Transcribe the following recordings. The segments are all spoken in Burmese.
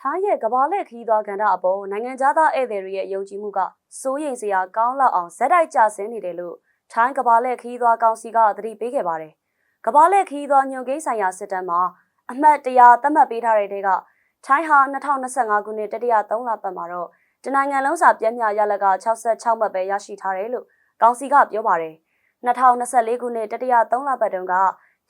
ထိုင်းရဲ့ကဘာလက်ခီးသွားကန်တာအပေါ်နိုင်ငံသားဧည့်သည်တွေရဲ့ယုံကြည်မှုကစိုးရိမ်စရာကောင်းလောက်အောင်ဇက်တိုက်ကျဆင်းနေတယ်လို့ထိုင်းကဘာလက်ခီးသွားကောင်စီကသတိပေးခဲ့ပါတယ်။ကဘာလက်ခီးသွားညွန်ကိန်းဆိုင်ရာစစ်တမ်းမှာအမှတ်တရာသတ်မှတ်ပေးထားတဲ့တဲကထိုင်းဟာ2025ခုနှစ်တတိယ3လပတ်မှာတော့တနိုင်ငံလုံးစာပြည့်မြရလက်က66မှတ်ပဲရရှိထားတယ်လို့ကောင်စီကပြောပါတယ်။2024ခုနှစ်တတိယ3လပတ်တုန်းက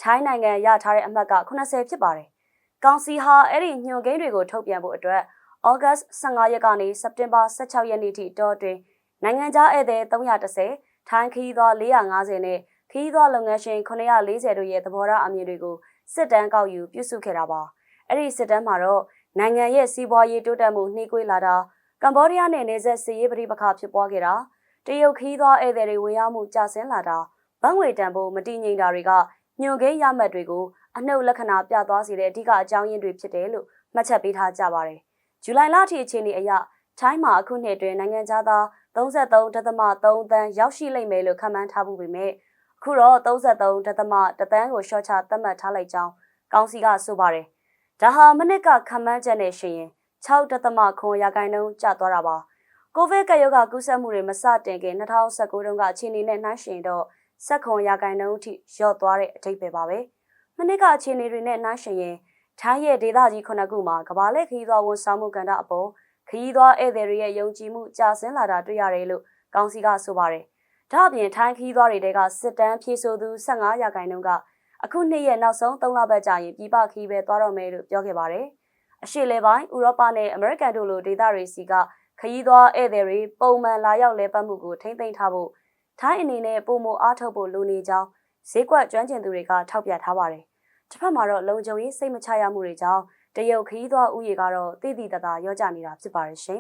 ထိုင်းနိုင်ငံရထားတဲ့အမှတ်က80ဖြစ်ပါတယ်။ ကောင်စီဟာအဲ့ဒီညွှန်ကိန်းတွေကိုထုတ်ပြန်ဖို့အတွက်ဩဂတ်15ရက်ကနေစက်တင်ဘာ16ရက်နေ့ထိတောအတွင်းနိုင်ငံခြားဧည့်သည်330ထိုင်းခီးသွား450နဲ့ခီးသွားလုပ်ငန်းရှင်940တို့ရဲ့သဘောထားအမြင်တွေကိုစစ်တမ်းကောက်ယူပြုစုခဲ့တာပါအဲ့ဒီစစ်တမ်းမှာတော့နိုင်ငံရဲ့စီးပွားရေးတိုးတက်မှုနှေးကွေးလာတာကမ္ဘောဒီးယားနဲ့နေဆက်စီးရေးပဋိပက္ခဖြစ်ပွားခဲ့တာတရုတ်ခီးသွားဧည့်သည်တွေဝင်ရောက်မှုကျဆင်းလာတာဘဏ်ငွေတန်ဖိုးမတည်ငြိမ်တာတွေကညွှန်ကိန်းရမှတ်တွေကို အနှုတ်လက္ခဏာပြသွားစေတဲ့အဓိကအကြောင်းရင်းတွေဖြစ်တယ်လို့မှတ်ချက်ပေးထားကြပါတယ်။ဇူလိုင်လအထိအခြေအနေအရထိုင်းမှာအခုနှစ်အတွင်းနိုင်ငံသား33.3တန်းရောက်ရှိလိမ့်မယ်လို့ခန့်မှန်းထားမှုပေမဲ့အခုတော့33.1တန်းကိုရှော့ချသတ်မှတ်ထားလိုက်ကြောင်းကောင်စီကဆိုပါတယ်။ဒါဟာမနစ်ကခန့်မှန်းချက်နဲ့ရှိရင်6.9ရာခိုင်နှုန်းကျသွားတာပါ။ကိုဗစ်ကပ်ရောဂါကူးစက်မှုတွေမစတင်ခင်2019တုန်းကအခြေအနေနဲ့နှိုင်းယှဉ်တော့7ရာခိုင်နှုန်းအထိလျော့သွားတဲ့အထိပ္ပယ်ပါပဲ။ မနစ်ကအခြေအနေတွေနဲ့နှိုင်းယှဉ်ရင်ထိုင်းရဲ့ဒေသကြီးခုနှစ်ခုမှာကဘာလက်ခရီးသွားဝန်ဆောင်မှုကဏ္ဍအပေါ်ခရီးသွားဧည့်သည်တွေရဲ့ယုံကြည်မှုကျဆင်းလာတာတွေ့ရတယ်လို့ကောင်စီကဆိုပါတယ်။ဒါ့အပြင်ထိုင်းခရီးသွားတွေတဲကစစ်တမ်းဖြည့်ဆို့သူ15ရာခိုင်နှုန်းကအခုနှစ်ရဲ့နောက်ဆုံး3လပတ်ကြာရင်ပြည်ပခရီးပဲသွားတော့မယ်လို့ပြောခဲ့ပါတယ်။အရှေ့လေပိုင်းဥရောပနဲ့အမေရိကန်တို့လိုဒေသတွေစီကခရီးသွားဧည့်သည်တွေပုံမှန်လာရောက်လဲပတ်မှုကိုထိမ့်သိမ်းထားဖို့ထိုင်းအနေနဲ့ပုံမအားထုတ်ဖို့လိုနေကြောင်း ဈေးကွက်ကျွမ်းကျင်သူတွေကထောက်ပြထားပါတယ်။တစ်ဖက်မှာတော့လုံခြုံရေးစိတ်မချရမှုတွေကြောင့်တရုတ်ခရီးသွားဥယေကတော့တည်တည်တသာရောကြနေတာဖြစ်ပါရဲ့ရှင်